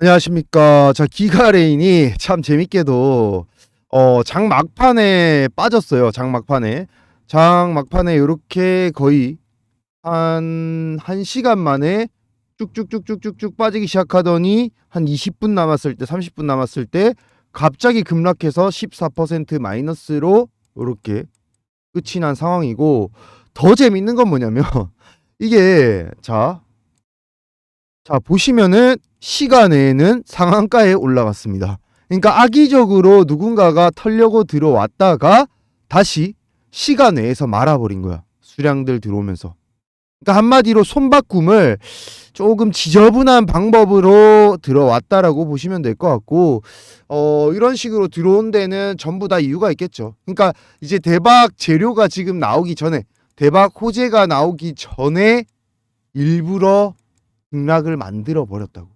안녕하십니까. 자, 기가레인이 참 재밌게도 어, 장 막판에 빠졌어요. 장 막판에. 장 막판에 이렇게 거의 한 1시간 만에 쭉쭉쭉쭉쭉쭉 빠지기 시작하더니 한 20분 남았을 때, 30분 남았을 때 갑자기 급락해서 14% 마이너스로 이렇게 끝이 난 상황이고 더 재밌는 건 뭐냐면 이게 자, 자 보시면은 시간에는 상한가에 올라갔습니다. 그러니까 악의적으로 누군가가 털려고 들어왔다가 다시 시간 내에서 말아버린 거야. 수량들 들어오면서. 그러니까 한마디로 손바꿈을 조금 지저분한 방법으로 들어왔다라고 보시면 될 것 같고 어 이런 식으로 들어온 데는 전부 다 이유가 있겠죠. 그러니까 이제 대박 재료가 지금 나오기 전에 대박 호재가 나오기 전에 일부러 등락을 만들어 버렸다고.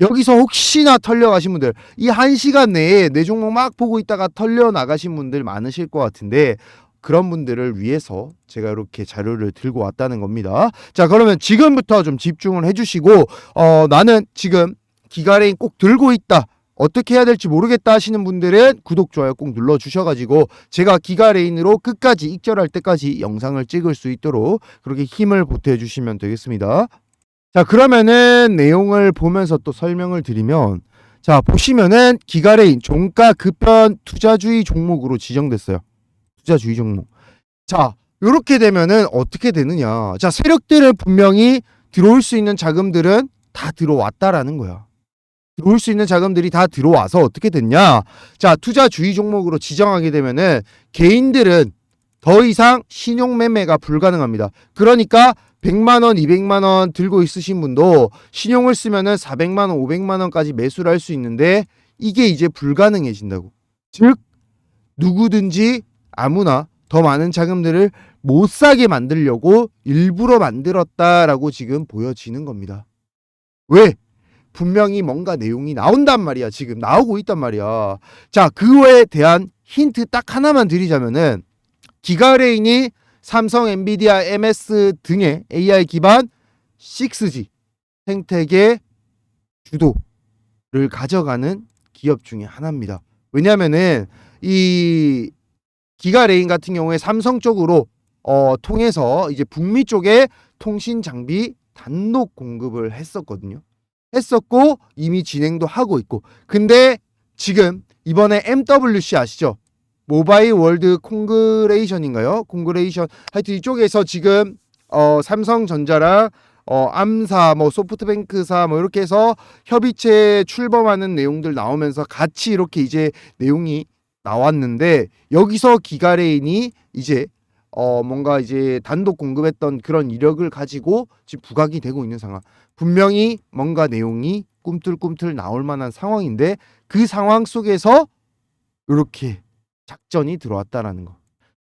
여기서 혹시나 털려 가신 분들 이 한 시간 내에 내 종목 막 보고 있다가 털려 나가신 분들 많으실 것 같은데 그런 분들을 위해서 제가 이렇게 자료를 들고 왔다는 겁니다. 자, 그러면 지금부터 좀 집중을 해주시고, 어, 나는 지금 기가레인 꼭 들고 있다. 어떻게 해야 될지 모르겠다 하시는 분들은 구독, 좋아요 꼭 눌러주셔가지고 제가 기가레인으로 끝까지 익절할 때까지 영상을 찍을 수 있도록 그렇게 힘을 보태주시면 되겠습니다. 자, 그러면은 내용을 보면서 또 설명을 드리면 자, 보시면은 기가레인 종가 급변 투자주의 종목으로 지정됐어요. 투자주의 종목. 자, 요렇게 되면은 어떻게 되느냐. 자, 세력들은 분명히 들어올 수 있는 자금들은 다 들어왔다라는 거야. 들어올 수 있는 자금들이 다 들어와서 어떻게 됐냐. 자, 투자주의 종목으로 지정하게 되면은 개인들은 더 이상 신용 매매가 불가능합니다. 그러니까 100만 원, 200만 원 들고 있으신 분도 신용을 쓰면은 400만 원, 500만 원까지 매수를 할 수 있는데 이게 이제 불가능해진다고. 즉 누구든지 아무나 더 많은 자금들을 못 사게 만들려고 일부러 만들었다라고 지금 보여지는 겁니다. 왜? 분명히 뭔가 내용이 나온단 말이야. 지금 나오고 있단 말이야. 자, 그거에 대한 힌트 딱 하나만 드리자면은 기가레인이 삼성, 엔비디아, MS 등의 AI 기반 6G 생태계 주도를 가져가는 기업 중에 하나입니다. 왜냐면은 이 기가 레인 같은 경우에 삼성 쪽으로 어, 통해서 이제 북미 쪽에 통신 장비 단독 공급을 했었거든요. 했었고 이미 진행도 하고 있고. 근데 지금 이번에 MWC 아시죠? 모바일 월드 콩그레이션인가요? 콩그레이션 하여튼 이쪽에서 지금 어 삼성전자랑 어 암사 뭐 소프트뱅크사 뭐 이렇게 해서 협의체 출범하는 내용들 나오면서 같이 이렇게 이제 내용이 나왔는데 여기서 기가레인이 이제 어 뭔가 이제 단독 공급했던 그런 이력을 가지고 지금 부각이 되고 있는 상황. 분명히 뭔가 내용이 꿈틀꿈틀 나올 만한 상황인데 그 상황 속에서 이렇게 작전이 들어왔다라는 거.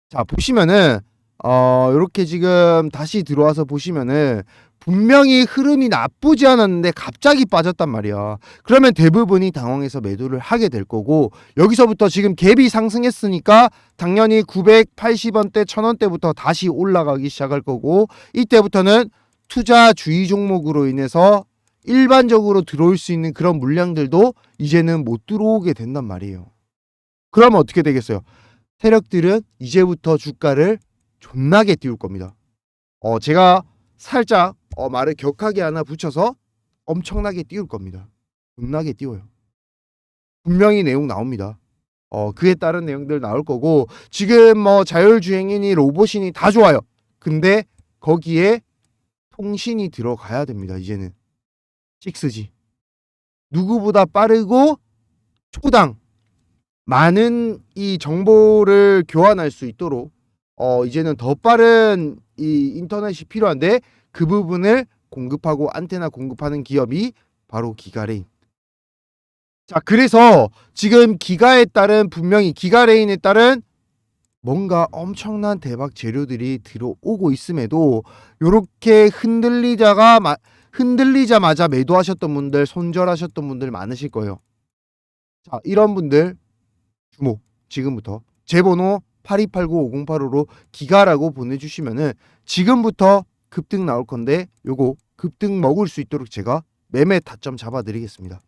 자, 보시면은 어 이렇게 지금 다시 들어와서 보시면은 분명히 흐름이 나쁘지 않았는데 갑자기 빠졌단 말이야. 그러면 대부분이 당황해서 매도를 하게 될 거고 여기서부터 지금 갭이 상승했으니까 당연히 980원대, 1000원대부터 다시 올라가기 시작할 거고 이때부터는 투자 주의 종목으로 인해서 일반적으로 들어올 수 있는 그런 물량들도 이제는 못 들어오게 된단 말이에요. 그러면 어떻게 되겠어요? 세력들은 이제부터 주가를 존나게 띄울 겁니다. 어, 제가 살짝 어, 말을 격하게 하나 붙여서 엄청나게 띄울 겁니다. 존나게 띄워요. 분명히 내용 나옵니다. 어, 그에 따른 내용들 나올 거고 지금 뭐 자율주행이니 로봇이니 다 좋아요. 근데 거기에 통신이 들어가야 됩니다. 이제는 6G 누구보다 빠르고 초당 많은 이 정보를 교환할 수 있도록 어 이제는 더 빠른 이 인터넷이 필요한데 그 부분을 공급하고 안테나 공급하는 기업이 바로 기가레인. 자, 그래서 지금 기가에 따른 분명히 기가레인에 따른 뭔가 엄청난 대박 재료들이 들어오고 있음에도 요렇게 흔들리자가 마, 흔들리자마자 매도하셨던 분들, 손절하셨던 분들 많으실 거예요. 자, 이런 분들 주목 지금부터 제 번호 8289-5085로 기가라고 보내주시면은 지금부터 급등 나올 건데 요거 급등 먹을 수 있도록 제가 매매 타점 잡아드리겠습니다.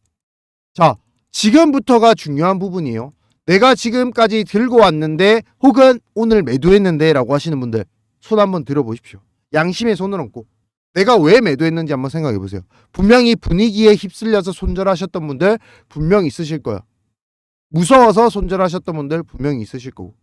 자, 지금부터가 중요한 부분이에요. 내가 지금까지 들고 왔는데 혹은 오늘 매도했는데 라고 하시는 분들 손 한번 들어보십시오. 양심의 손을 얹고 내가 왜 매도했는지 한번 생각해 보세요. 분명히 분위기에 휩쓸려서 손절하셨던 분들 분명 있으실 거예요. 무서워서 손절하셨던 분들 분명히 있으실 거고.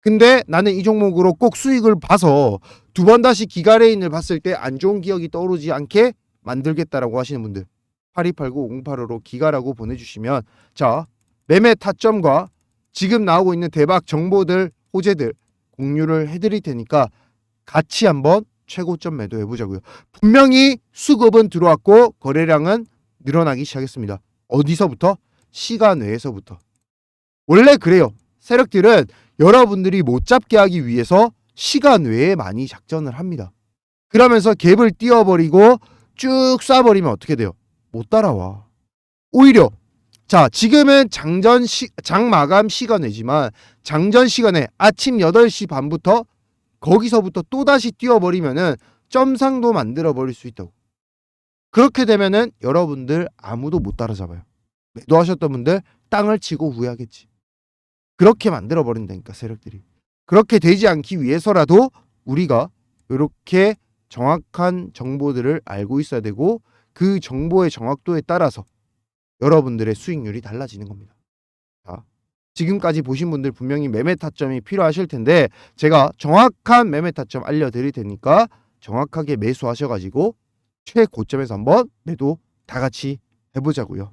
근데 나는 이 종목으로 꼭 수익을 봐서 두 번 다시 기가레인을 봤을 때 안 좋은 기억이 떠오르지 않게 만들겠다라고 하시는 분들 8289-5085로 기가라고 보내주시면 자 매매 타점과 지금 나오고 있는 대박 정보들 호재들 공유를 해드릴 테니까 같이 한번 최고점 매도해 보자고요. 분명히 수급은 들어왔고 거래량은 늘어나기 시작했습니다. 어디서부터? 시간 외에서부터. 원래 그래요. 세력들은 여러분들이 못 잡게 하기 위해서 시간 외에 많이 작전을 합니다. 그러면서 갭을 띄워버리고 쭉 쏴버리면 어떻게 돼요? 못 따라와. 오히려 자 지금은 장전 시, 장 마감 시간이지만 장전 시간에 아침 8시 반부터 거기서부터 또다시 뛰어버리면은 점상도 만들어 버릴 수 있다고. 그렇게 되면은 여러분들 아무도 못 따라잡아요. 매도하셨던 분들 땅을 치고 후회하겠지. 그렇게 만들어 버린다니까 세력들이. 그렇게 되지 않기 위해서라도 우리가 이렇게 정확한 정보들을 알고 있어야 되고 그 정보의 정확도에 따라서 여러분들의 수익률이 달라지는 겁니다. 자, 지금까지 보신 분들 분명히 매매 타점이 필요하실 텐데 제가 정확한 매매 타점 알려드릴 테니까 정확하게 매수하셔가지고 최고점에서 한번 매도 다 같이 해보자고요.